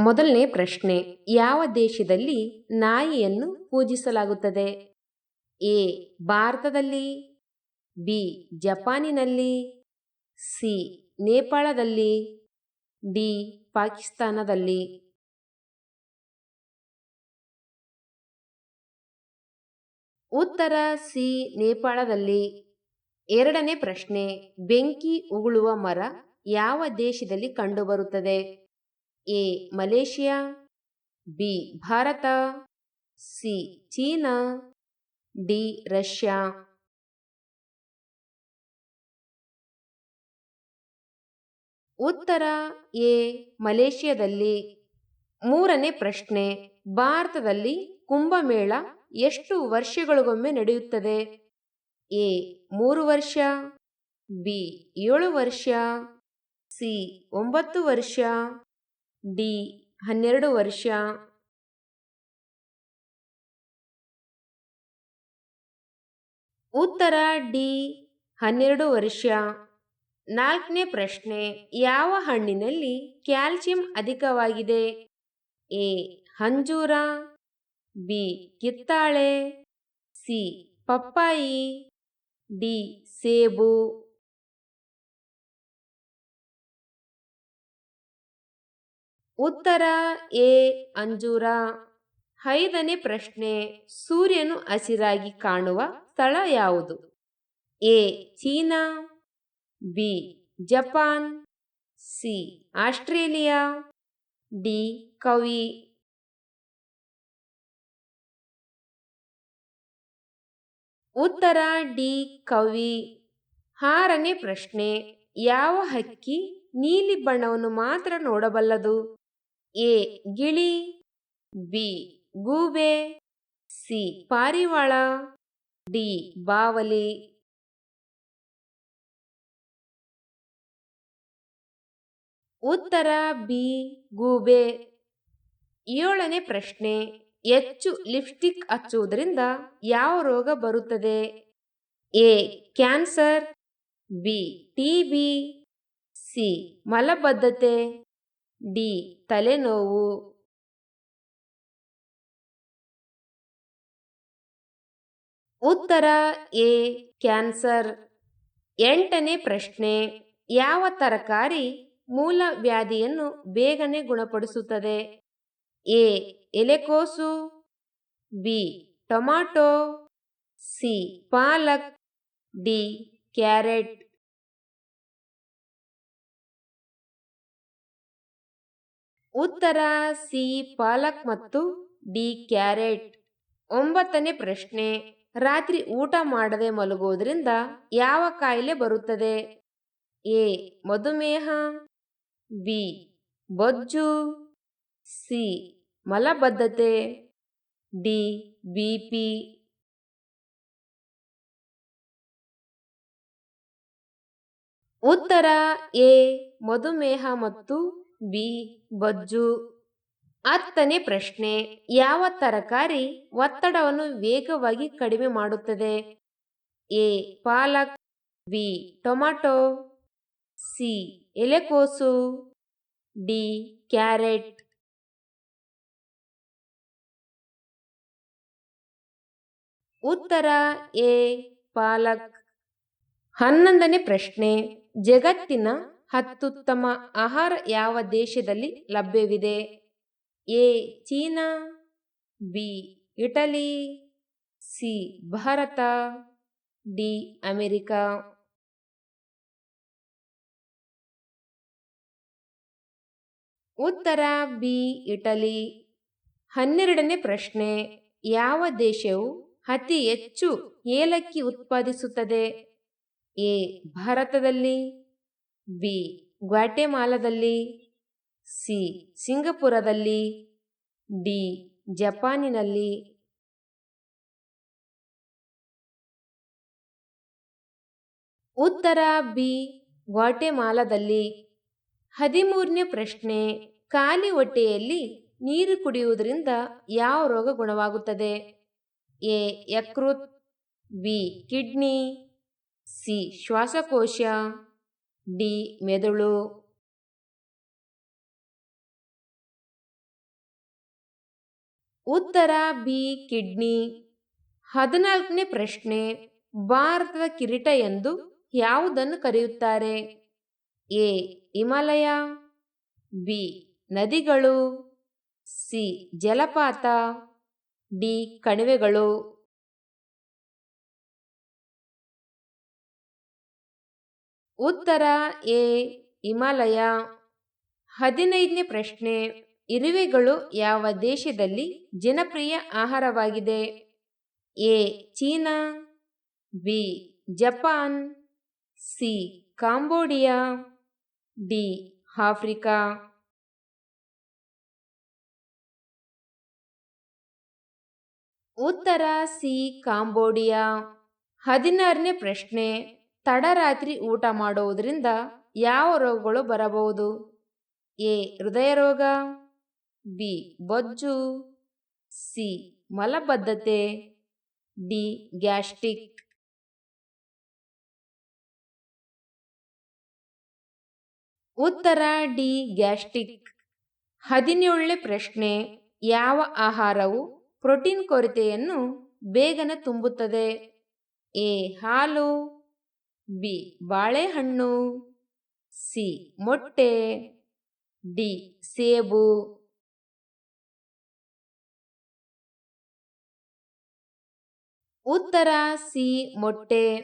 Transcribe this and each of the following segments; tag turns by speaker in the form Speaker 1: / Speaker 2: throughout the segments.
Speaker 1: ಮೊದಲನೇ ಪ್ರಶ್ನೆ, ಯಾವ ದೇಶದಲ್ಲಿ ನಾಯಿಯನ್ನು ಪೂಜಿಸಲಾಗುತ್ತದೆ? ಎ, ಭಾರತದಲ್ಲಿ, ಬಿ, ಜಪಾನಿನಲ್ಲಿ, ಸಿ, ನೇಪಾಳದಲ್ಲಿ, ಡಿ, ಪಾಕಿಸ್ತಾನದಲ್ಲಿ. ಉತ್ತರ ಸಿ, ನೇಪಾಳದಲ್ಲಿ. ಎರಡನೇ ಪ್ರಶ್ನೆ, ಬೆಂಕಿ ಉಗುಳುವ ಮರ ಯಾವ ದೇಶದಲ್ಲಿ ಕಂಡುಬರುತ್ತದೆ? A, Malaysia, B, Bharat, C, China, D, Russia. ಉತ್ತರ ಎ, ಮಲೇಷಿಯಾದಲ್ಲಿ ಮೂರನೇ ಪ್ರಶ್ನೆ, ಭಾರತದಲ್ಲಿ ಕುಂಭಮೇಳ ಎಷ್ಟು ವರ್ಷಗಳಿಗೊಮ್ಮೆ ನಡೆಯುತ್ತದೆ? ಎ, ಮೂರು ವರ್ಷ, ಬಿ, ಏಳು ವರ್ಷ, ಸಿ, ಒಂಬತ್ತು ವರ್ಷ. ಡಿ, ಹನ್ನೆರಡು ವರ್ಷ. ಉತ್ತರ ಡಿ, ಹನ್ನೆರಡು ವರ್ಷ. ನಾಲ್ಕನೇ ಪ್ರಶ್ನೆ, ಯಾವ ಹಣ್ಣಿನಲ್ಲಿ ಕ್ಯಾಲ್ಸಿಯಂ ಅಧಿಕವಾಗಿದೆ? ಎ ಹಂಜೂರ ಬಿ, ಕಿತ್ತಾಳೆ. ಸಿ, ಪಪ್ಪಾಯಿ. ಡಿ, ಸೇಬು. ಉತ್ತರ ಎ ಅಂಜೂರ. ಐದನೇ ಪ್ರಶ್ನೆ, ಸೂರ್ಯನು ಹಸಿರಾಗಿ ಕಾಣುವ ಸ್ಥಳ ಯಾವುದು? A, China, B, Japan, C, Australia, D, ಕವಿ. ಉತ್ತರ ಡಿ, ಕವಿ. ಆರನೇ ಪ್ರಶ್ನೆ, ಯಾವ ಹಕ್ಕಿ ನೀಲಿ ಬಣ್ಣವನ್ನು ಮಾತ್ರ ನೋಡಬಲ್ಲದು? ಎ, ಗಿಳಿ, ಬಿ, ಗೂಬೆ, ಸಿ, ಪಾರಿವಾಳ, ಡಿ, ಬಾವಲಿ. ಉತ್ತರ, ಬಿ, ಗೂಬೆ. ಏಳನೇ ಪ್ರಶ್ನೆ, ಹೆಚ್ಚು ಲಿಪ್ಸ್ಟಿಕ್ ಹಚ್ಚುವುದರಿಂದ ಯಾವ ರೋಗ ಬರುತ್ತದೆ? A, cancer, B, T B, C, ಮಲಬದ್ಧತೆ. ಡಿ, ತಲೆನೋವು. ಉತ್ತರ, ಎ, ಕ್ಯಾನ್ಸರ್. ಎಂಟನೇ ಪ್ರಶ್ನೆ, ಯಾವ ತರಕಾರಿ ಮೂಲ ವ್ಯಾಧಿಯನ್ನು ಬೇಗನೆ ಗುಣಪಡಿಸುತ್ತದೆ? ಎ, ಎಲೆಕೋಸು. B, tomato. ಸಿ, ಪಾಲಕ್. D, carrot. ಉತ್ತರ, ಸಿ, ಪಾಲಕ್ ಮತ್ತು ಡಿ, ಕ್ಯಾರೆಟ್. ಒಂಬತ್ತನೇ ಪ್ರಶ್ನೆ. ರಾತ್ರಿ ಊಟ ಮಾಡದೆ ಮಲಗುವುದರಿಂದ ಯಾವ ಕಾಯಿಲೆ ಬರುತ್ತದೆ? ಎ, ಮಧುಮೇಹ, ಬಿ, ಬೊಜ್ಜು, ಸಿ, ಮಲಬದ್ಧತೆ, ಡಿ ಬಿಪಿ ಉತ್ತರ, ಎ, ಮಧುಮೇಹ ಮತ್ತು ಬಿ, ಬೊಜ್ಜು. ಹತ್ತನೇ ಪ್ರಶ್ನೆ, ಯಾವ ತರಕಾರಿ ಒತ್ತಡವನ್ನು ವೇಗವಾಗಿ ಕಡಿಮೆ ಮಾಡುತ್ತದೆ? A, palak, B tomato C, ಎಲೆಕೋಸು, ಡಿ, ಕ್ಯಾರೆಟ್. ಉತ್ತರ, ಎ, ಪಾಲಕ್. ಹನ್ನೊಂದನೇ ಪ್ರಶ್ನೆ, ಜಗತ್ತಿನ ಅತ್ಯುತ್ತಮ ಆಹಾರ ಯಾವ ದೇಶದಲ್ಲಿ ಲಭ್ಯವಿದೆ? A, China, B, Italy, C, Bharat, D, America. ಉತ್ತರ, ಬಿ, ಇಟಲಿ. ಹನ್ನೆರಡನೇ ಪ್ರಶ್ನೆ, ಯಾವ ದೇಶವು ಅತಿ ಹೆಚ್ಚು ಏಲಕ್ಕಿ ಉತ್ಪಾದಿಸುತ್ತದೆ? ಎ, ಭಾರತದಲ್ಲಿ. ಬಿ. ಗ್ವಾಟೆಮಾಲದಲ್ಲಿ ಸಿ. ಸಿಂಗಪುರದಲ್ಲಿ ಡಿ. ಜಪಾನಿನಲ್ಲಿ ಉತ್ತರ ಬಿ. ಗ್ವಾಟೆಮಾಲಾದಲ್ಲಿ ಹದಿಮೂರನೇ ಪ್ರಶ್ನೆ, ಖಾಲಿ ಹೊಟ್ಟೆಯಲ್ಲಿ ನೀರು ಕುಡಿಯುವುದರಿಂದ ಯಾವ ರೋಗ ಗುಣವಾಗುತ್ತದೆ? ಎ. ಯಕೃತ್, ಬಿ. Kidney, C. ಶ್ವಾಸಕೋಶ. ಡಿ, ಮೆದುಳು. ಉತ್ತರ, ಬಿ, ಕಿಡ್ನಿ. ಹದಿನಾಲ್ಕನೇ ಪ್ರಶ್ನೆ, ಭಾರತದ ಕಿರೀಟ ಎಂದು ಯಾವುದನ್ನು ಕರೆಯುತ್ತಾರೆ? ಎ, ಹಿಮಾಲಯ. ಬಿ, ನದಿಗಳು. ಸಿ, ಜಲಪಾತ. ಡಿ, ಕಣಿವೆಗಳು. ಉತ್ತರ ಎ, ಹಿಮಾಲಯ. ಹದಿನೈದನೇ ಪ್ರಶ್ನೆ, ಇರುವೆಗಳು ಯಾವ ದೇಶದಲ್ಲಿ ಜನಪ್ರಿಯ ಆಹಾರವಾಗಿದೆ? A, China, B, Japan, C, Cambodia, D, Africa. ಉತ್ತರ ಸಿ, ಕಾಂಬೋಡಿಯಾ. ಹದಿನಾರನೇ ಪ್ರಶ್ನೆ ತಡರಾತ್ರಿ ಊಟ ಮಾಡುವುದರಿಂದ ಯಾವ ರೋಗಗಳು ಬರಬಹುದು? ಎ. ಹೃದಯ ರೋಗ ಬಿ. ಬೊಜ್ಜು, ಸಿ. ಮಲಬದ್ಧತೆ, ಡಿ. ಗ್ಯಾಸ್ಟ್ರಿಕ್. ಉತ್ತರ, ಡಿ. ಗ್ಯಾಸ್ಟ್ರಿಕ್. ಹದಿನೇಳನೇ ಪ್ರಶ್ನೆ, ಯಾವ ಆಹಾರವು ಪ್ರೋಟೀನ್ ಕೊರತೆಯನ್ನು ಬೇಗನೆ ತುಂಬುತ್ತದೆ? ಎ. ಹಾಲು ಬಿ. ಬಾಳೆಹಣ್ಣು. ಸಿ. ಮೊಟ್ಟೆ. ಡಿ. ಸೇಬು. ಉತ್ತರ, ಸಿ. ಮೊಟ್ಟೆ.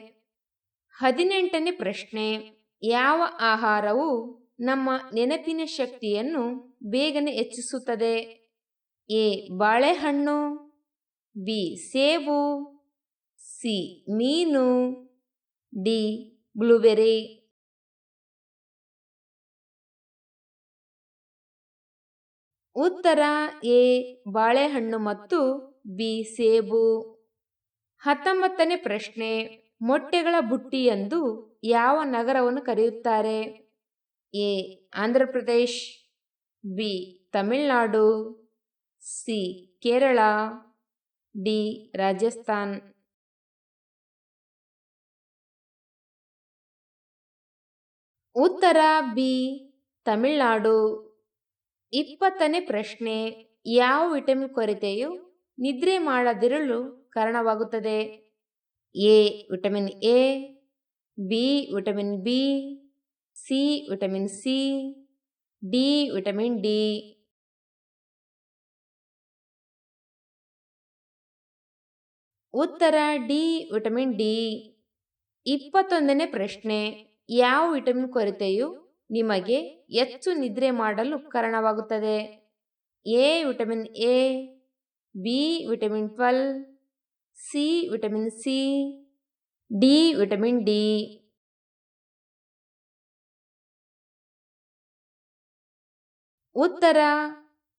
Speaker 1: ಹದಿನೆಂಟನೇ ಪ್ರಶ್ನೆ. ಯಾವ ಆಹಾರವು ನಮ್ಮ ನೆನಪಿನ ಶಕ್ತಿಯನ್ನು ಬೇಗನೆ ಹೆಚ್ಚಿಸುತ್ತದೆ? ಎ. ಬಾಳೆಹಣ್ಣು. ಬಿ. ಸೇಬು. ಸಿ. ಮೀನು. ಡಿ ಬ್ಲೂಬೆರಿ ಉತ್ತರ ಎ, ಬಾಳೆಹಣ್ಣು ಮತ್ತು ಬಿ, ಸೇಬು. ಹತ್ತೊಂಬತ್ತನೇ ಪ್ರಶ್ನೆ, ಮೊಟ್ಟೆಗಳ ಬುಟ್ಟಿ ಎಂದು ಯಾವ ನಗರವನ್ನು ಕರೆಯುತ್ತಾರೆ? A Andhra Pradesh B, Tamil Nadu. C, Kerala. D, Rajasthan. ಉತ್ತರ ಬಿ, ತಮಿಳುನಾಡು. ಇಪ್ಪತ್ತನೇ ಪ್ರಶ್ನೆ, ಯಾವ ವಿಟಮಿನ್ ಕೊರತೆಯು ನಿದ್ರೆ ಮಾಡದಿರಲು ಕಾರಣವಾಗುತ್ತದೆ? A, vitamin A, B, vitamin B, C, vitamin C, D, vitamin D. ಉತ್ತರ ಡಿ, ವಿಟಮಿನ್ ಡಿ. ಇಪ್ಪತ್ತೊಂದನೇ ಪ್ರಶ್ನೆ ಯಾವ ವಿಟಮಿನ್ ಕೊರತೆಯು ನಿಮಗೆ ಹೆಚ್ಚು ನಿದ್ರೆ ಮಾಡಲು ಕಾರಣವಾಗುತ್ತದೆ? A vitamin A, B vitamin twelve, C vitamin C, D vitamin D. ಉತ್ತರ,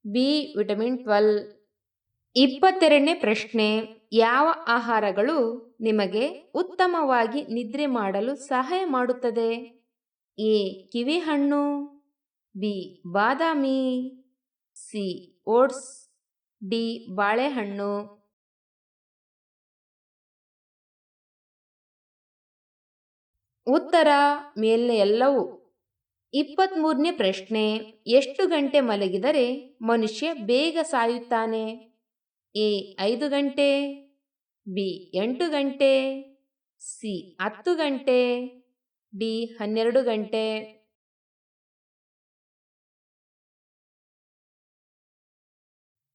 Speaker 1: ಬಿ ವಿಟಮಿನ್ ಟ್ವೆಲ್. ಇಪ್ಪತ್ತೆರಡನೇ ಪ್ರಶ್ನೆ, ಯಾವ ಆಹಾರಗಳು ನಿಮಗೆ ಉತ್ತಮವಾಗಿ ನಿದ್ರೆ ಮಾಡಲು ಸಹಾಯ ಮಾಡುತ್ತದೆ? ಎ, ಕಿವಿಹಣ್ಣು, ಬಿ, ಬಾದಾಮಿ, ಸಿ, ಓಟ್ಸ್, ಡಿ, ಬಾಳೆಹಣ್ಣು. ಉತ್ತರ ಮೇಲೆ ಎಲ್ಲವೂ. ಇಪ್ಪತ್ತ್ಮೂರನೇ ಪ್ರಶ್ನೆ, ಎಷ್ಟು ಗಂಟೆ ಮಲಗಿದರೆ ಮನುಷ್ಯ ಬೇಗ ಸಾಯುತ್ತಾನೆ? ಎ ಐದು ಗಂಟೆ, ಬಿ ಎಂಟು ಗಂಟೆ, ಸಿ ಹತ್ತು ಗಂಟೆ, ಡಿ ಹನ್ನೆರಡು ಗಂಟೆ.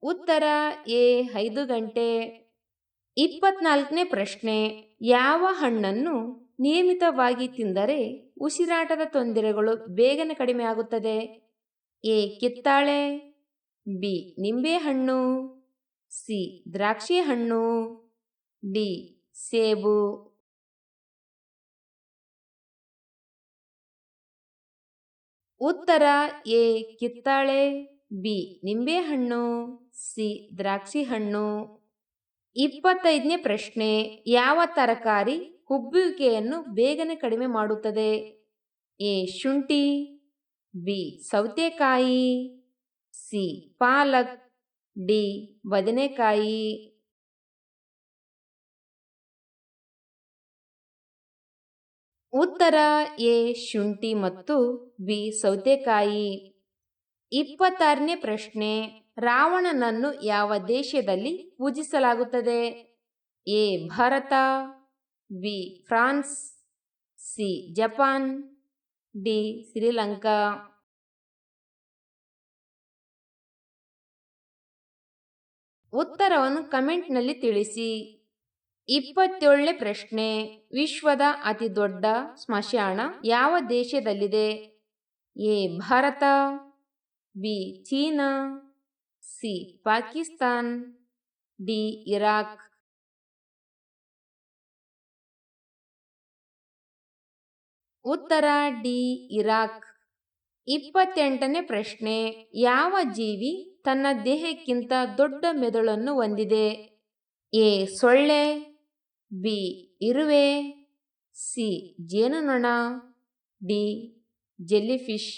Speaker 1: ಉತ್ತರ ಎ ಐದು ಗಂಟೆ. ಇಪ್ಪತ್ನಾಲ್ಕನೇ ಪ್ರಶ್ನೆ, ಯಾವ ಹಣ್ಣನ್ನು ನಿಯಮಿತವಾಗಿ ತಿಂದರೆ ಉಸಿರಾಟದ ತೊಂದರೆಗಳು ಬೇಗನೆ ಕಡಿಮೆ ಆಗುತ್ತದೆ ಎ ಕಿತ್ತಾಳೆ, ಬಿ ನಿಂಬೆಹಣ್ಣು ಸಿ. ದ್ರಾಕ್ಷಿ ಹಣ್ಣು. ಡಿ. ಸೇಬು. ಉತ್ತರ ಎ. ಕಿತ್ತಾಳೆ. ಬಿ. ನಿಂಬೆಹಣ್ಣು ಸಿ. ದ್ರಾಕ್ಷಿ ಹಣ್ಣು. ಇಪ್ಪತ್ತೈದನೇ ಪ್ರಶ್ನೆ, ಯಾವ ತರಕಾರಿ ಹುಬ್ಬುವಿಕೆಯನ್ನು ಬೇಗನೆ ಕಡಿಮೆ ಮಾಡುತ್ತದೆ? ಎ. ಶುಂಠಿ. ಬಿ. ಸೌತೆಕಾಯಿ. ಸಿ. ಪಾಲಕ್. ಡಿ, ಬದನೆಕಾಯಿ. ಉತ್ತರ, ಎ, ಶುಂಠಿ ಮತ್ತು ಬಿ, ಸೌತೆಕಾಯಿ. ಇಪ್ಪತ್ತಾರನೇ ಪ್ರಶ್ನೆ, ರಾವಣನನ್ನು ಯಾವ ದೇಶದಲ್ಲಿ ಪೂಜಿಸಲಾಗುತ್ತದೆ? A, Bharat, B, France, C, Japan, D, Sri Lanka. ಉತ್ತರವನ್ನು ಕಮೆಂಟ್ನಲ್ಲಿ ತಿಳಿಸಿ. ಇಪ್ಪತ್ತೇಳನೇ ಪ್ರಶ್ನೆ, ವಿಶ್ವದ ಅತಿ ದೊಡ್ಡ ಸ್ಮಶಾನ ಯಾವ ದೇಶದಲ್ಲಿದೆ? A, Bharat, B, China, C, Pakistan, D, Iraq. ಉತ್ತರ, ಡಿ, ಇರಾಕ್. ಇಪ್ಪತ್ತೆಂಟನೇ ಪ್ರಶ್ನೆ, ಯಾವ ಜೀವಿ ತನ್ನ ದೇಹಕ್ಕಿಂತ ದೊಡ್ಡ ಮೆದುಳನ್ನು ಹೊಂದಿದೆ. ಎ. ಸೊಳ್ಳೆ, ಬಿ. ಇರುವೆ, ಸಿ. ಜೇನುನೊಣ, ಡಿ. ಜೆಲ್ಲಿಫಿಶ್.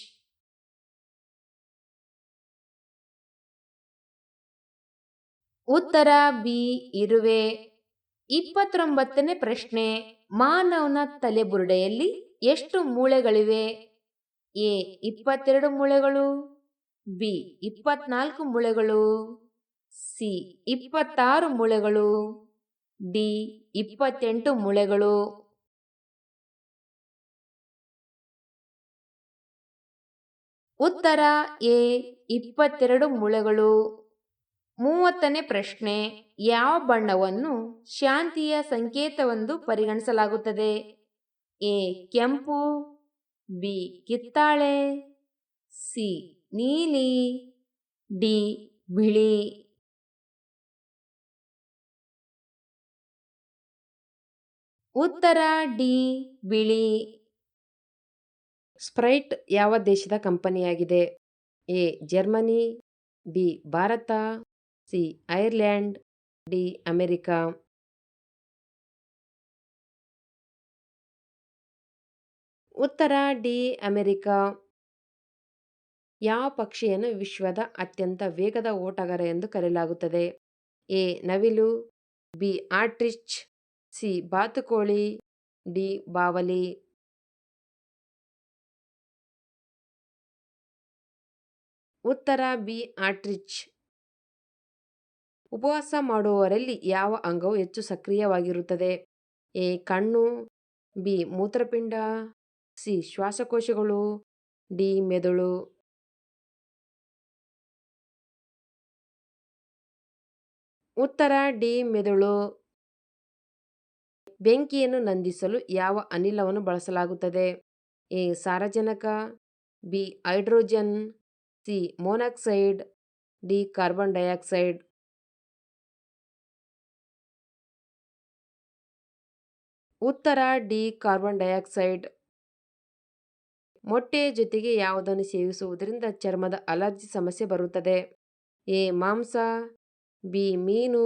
Speaker 1: ಉತ್ತರ, ಬಿ. ಇರುವೆ. ಇಪ್ಪತ್ತೊಂಬತ್ತನೇ ಪ್ರಶ್ನೆ. ಮಾನವನ ತಲೆಬುರುಡೆಯಲ್ಲಿ ಎಷ್ಟು ಮೂಳೆಗಳಿವೆ? ಎ. ಇಪ್ಪತ್ತೆರಡು ಮೂಳೆಗಳು. ಬಿ, ಇಪ್ಪತ್ನಾಲ್ಕು ಮೂಳೆಗಳು. ಸಿ, ಇಪ್ಪತ್ತಾರು ಮೂಳೆಗಳು. ಡಿ, ಇಪ್ಪತ್ತೆಂಟು ಮೂಳೆಗಳು. ಉತ್ತರ, ಎ, ಇಪ್ಪತ್ತೆರಡು ಮೂಳೆಗಳು. ಮೂವತ್ತನೇ ಪ್ರಶ್ನೆ, ಯಾವ ಬಣ್ಣವನ್ನು ಶಾಂತಿಯ ಸಂಕೇತವೆಂದು ಪರಿಗಣಿಸಲಾಗುತ್ತದೆ? ಎ, ಕೆಂಪು, ಬಿ, ಕಿತ್ತಾಳೆ, ಸಿ ನೀಲಿ, ಡಿ, ಬಿಳಿ. ಉತ್ತರ, ಡಿ, ಬಿಳಿ. ಸ್ಪ್ರೈಟ್ ಯಾವ ದೇಶದ ಕಂಪನಿಯಾಗಿದೆ? A, Germany, B, Bharat, C Ireland D, America. ಉತ್ತರ, ಡಿ, ಅಮೆರಿಕ. ಯಾವ ಪಕ್ಷಿಯನ್ನು ವಿಶ್ವದ ಅತ್ಯಂತ ವೇಗದ ಓಟಗಾರ ಎಂದು ಕರೆಯಲಾಗುತ್ತದೆ? ಎ. ನವಿಲು, ಬಿ. Ostrich, C. ಬಾತುಕೋಳಿ, ಡಿ. ಬಾವಲಿ. ಉತ್ತರ, ಬಿ. ಆಟ್ರಿಚ್. ಉಪವಾಸ ಮಾಡುವವರಲ್ಲಿ ಯಾವ ಅಂಗವು ಹೆಚ್ಚು ಸಕ್ರಿಯವಾಗಿರುತ್ತದೆ? ಎ. ಕಣ್ಣು, ಬಿ. ಮೂತ್ರಪಿಂಡ, ಸಿ. ಶ್ವಾಸಕೋಶಗಳು, ಡಿ. ಮೆದುಳು. ಉತ್ತರ ಡಿ ಮೆದುಳು. ಬೆಂಕಿಯನ್ನು ನಂದಿಸಲು ಯಾವ ಅನಿಲವನ್ನು ಬಳಸಲಾಗುತ್ತದೆ? ಎ. ಸಾರಜನಕ, B. Hydrogen, C. Monoxide, D. Carbon dioxide. ಉತ್ತರ ಡಿ. Carbon dioxide. ಮೊಟ್ಟೆ ಜೊತೆಗೆ ಯಾವುದನ್ನು ಸೇವಿಸುವುದರಿಂದ ಚರ್ಮದ ಅಲರ್ಜಿ ಸಮಸ್ಯೆ ಬರುತ್ತದೆ? ಎ. ಮಾಂಸ ಬಿ ಮೀನು,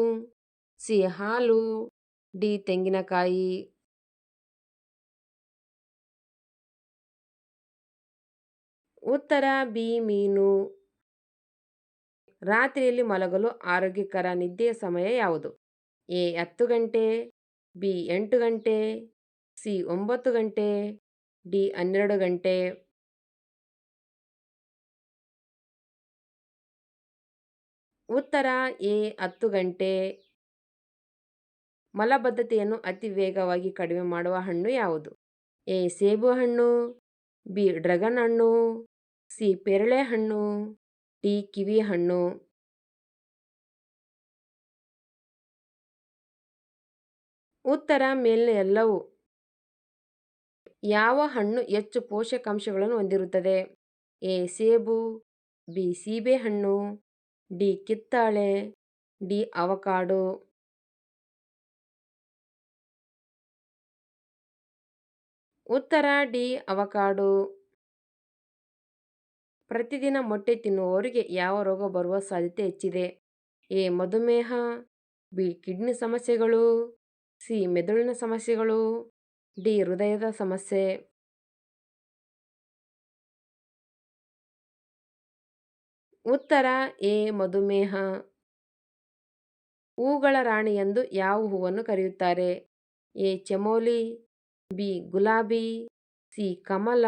Speaker 1: ಸಿ ಹಾಲು, ಡಿ ತೆಂಗಿನಕಾಯಿ. ಉತ್ತರ, ಬಿ ಮೀನು. ರಾತ್ರಿಯಲ್ಲಿ ಮಲಗಲು ಆರೋಗ್ಯಕರ ನಿದ್ದೆಯ ಸಮಯ ಯಾವುದು? ಎ ಹತ್ತು ಗಂಟೆ, ಬಿ ಎಂಟು ಗಂಟೆ, ಸಿ ಒಂಬತ್ತು ಗಂಟೆ, ಡಿ ಹನ್ನೆರಡು ಗಂಟೆ. ಉತ್ತರ ಎ ಹತ್ತು ಗಂಟೆ. ಮಲಬದ್ಧತೆಯನ್ನು ಅತಿ ವೇಗವಾಗಿ ಕಡಿಮೆ ಮಾಡುವ ಹಣ್ಣು ಯಾವುದು? ಎ ಸೇಬು ಹಣ್ಣು, ಬಿ ಡ್ರಗನ್ ಹಣ್ಣು, ಸಿ ಪೇರಳೆ ಹಣ್ಣು, ಡಿ ಕಿವಿ ಹಣ್ಣು. ಉತ್ತರ ಮೇಲಿನ ಎಲ್ಲವೂ. ಯಾವ ಹಣ್ಣು ಹೆಚ್ಚು ಪೋಷಕಾಂಶಗಳನ್ನು ಹೊಂದಿರುತ್ತದೆ? ಎ ಸೇಬು, ಬಿ ಸೀಬೆಹಣ್ಣು ಡಿ ಕಿತ್ತಾಳೆ ಡಿ ಅವಕಾಡೋ ಉತ್ತರ ಡಿ ಅವಕಾಡೋ ಪ್ರತಿದಿನ ಮೊಟ್ಟೆ ತಿನ್ನುವವರಿಗೆ ಯಾವ ರೋಗ ಬರುವ ಸಾಧ್ಯತೆ ಹೆಚ್ಚಿದೆ? ಎ. ಮಧುಮೇಹ, ಬಿ. ಕಿಡ್ನಿ ಸಮಸ್ಯೆಗಳು, ಸಿ. ಮೆದುಳಿನ ಸಮಸ್ಯೆಗಳು, ಡಿ. ಹೃದಯದ ಸಮಸ್ಯೆ. ಉತ್ತರ ಎ, ಮಧುಮೇಹ. ಹೂಗಳ ರಾಣಿ ಎಂದು ಯಾವ ಹೂವನ್ನು ಕರೆಯುತ್ತಾರೆ? ಎ, ಚಮೋಲಿ, ಬಿ, ಗುಲಾಬಿ, ಸಿ, ಕಮಲ,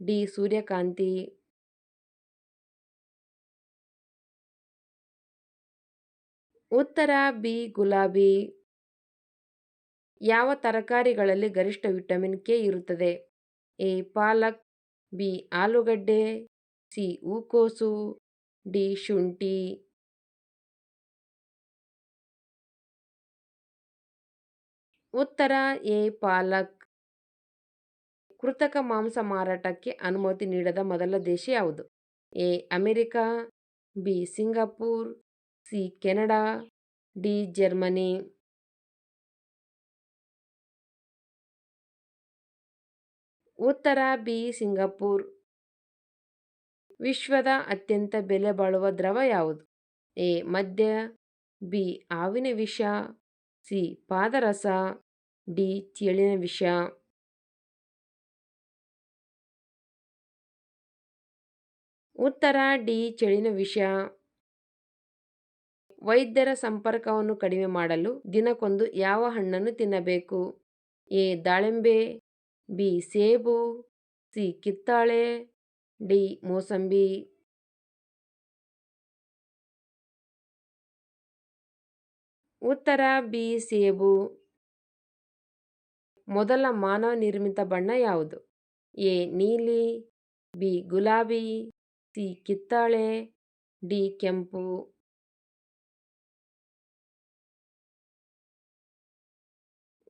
Speaker 1: ಡಿ, ಸೂರ್ಯಕಾಂತಿ. ಉತ್ತರ ಬಿ, ಗುಲಾಬಿ. ಯಾವ ತರಕಾರಿಗಳಲ್ಲಿ ಗರಿಷ್ಠ ವಿಟಮಿನ್ ಕೆ ಇರುತ್ತದೆ? ಎ, ಪಾಲಕ್, ಬಿ, ಆಲೂಗಡ್ಡೆ. ಸಿ ಹೂಕೋಸು ಡಿ ಶುಂಠಿ ಉತ್ತರ ಎ ಪಾಲಕ್ ಕೃತಕ ಮಾಂಸ ಮಾರಾಟಕ್ಕೆ ಅನುಮತಿ ನೀಡದ ಮೊದಲ ದೇಶ ಯಾವುದು A America B Singapore C Canada D Germany ಉತ್ತರ ಬಿ ಸಿಂಗಾಪುರ್ ವಿಶ್ವದ ಅತ್ಯಂತ ಬೆಲೆ ಬಾಳುವ ದ್ರವ ಯಾವುದು? ಎ. ಮದ್ಯ, ಬಿ. ಆವಿನ ವಿಷ, ಸಿ. ಪಾದರಸ, ಡಿ. ಚೇಳಿನ ವಿಷ. ಉತ್ತರ, ಡಿ. ಚಳಿನ ವಿಷ. ವೈದ್ಯರ ಸಂಪರ್ಕವನ್ನು ಕಡಿಮೆ ಮಾಡಲು ದಿನಕ್ಕೊಂದು ಯಾವ ಹಣ್ಣನ್ನು ತಿನ್ನಬೇಕು? ಎ. ದಾಳಿಂಬೆ, ಬಿ. ಸೇಬು, ಸಿ. ಕಿತ್ತಾಳೆ ಡಿ, ಮೋಸಂಬಿ ಉತ್ತರ ಬಿ, ಸೇಬು ಮೊದಲ ಮಾನವ ನಿರ್ಮಿತ ಬಣ್ಣ ಯಾವುದು? ಎ, ನೀಲಿ, ಬಿ, ಗುಲಾಬಿ, ಸಿ, ಕಿತ್ತಾಳೆ, ಡಿ, ಕೆಂಪು.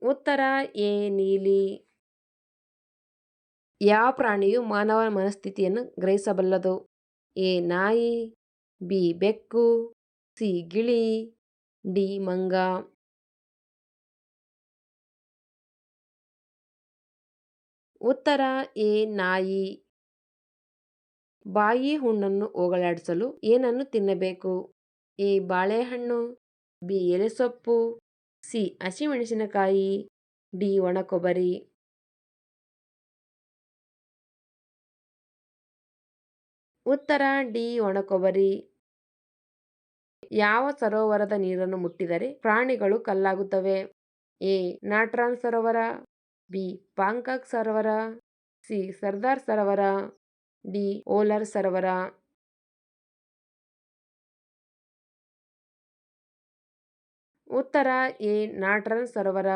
Speaker 1: ಉತ್ತರ ಎ, ನೀಲಿ. ಯಾವ ಪ್ರಾಣಿಯು ಮಾನವನ ಮನಸ್ಥಿತಿಯನ್ನು ಗ್ರಹಿಸಬಲ್ಲದು? ಎ. ನಾಯಿ, ಬಿ. ಬೆಕ್ಕು, ಸಿ. ಗಿಳಿ, ಡಿ. ಮಂಗ. ಉತ್ತರ, ಎ. ನಾಯಿ. ಬಾಯಿ ಹುಣ್ಣನ್ನು ಹೋಗಲಾಡಿಸಲು ಏನನ್ನು ತಿನ್ನಬೇಕು? ಎ. ಬಾಳೆಹಣ್ಣು, ಬಿ. ಎಲೆಸೊಪ್ಪು, ಸಿ. ಹಸಿಮೆಣಸಿನಕಾಯಿ, ಡಿ. ಒಣಕೊಬ್ಬರಿ. ಉತ್ತರ ಡಿ ಒಣಕೊಬರಿ ಯಾವ ಸರೋವರದ ನೀರನ್ನು ಮುಟ್ಟಿದರೆ ಪ್ರಾಣಿಗಳು ಕಲ್ಲಾಗುತ್ತವೆ? ಎ. ನಾಟ್ರಾನ್ ಸರೋವರ, ಬಿ. ಪಾಂಕಾಕ್ ಸರೋವರ, ಸಿ. ಸರ್ದಾರ್ ಸರೋವರ, ಡಿ. ಓಲರ್ ಸರೋವರ. ಉತ್ತರ ಎ. ನಾಟ್ರಾನ್ ಸರೋವರ.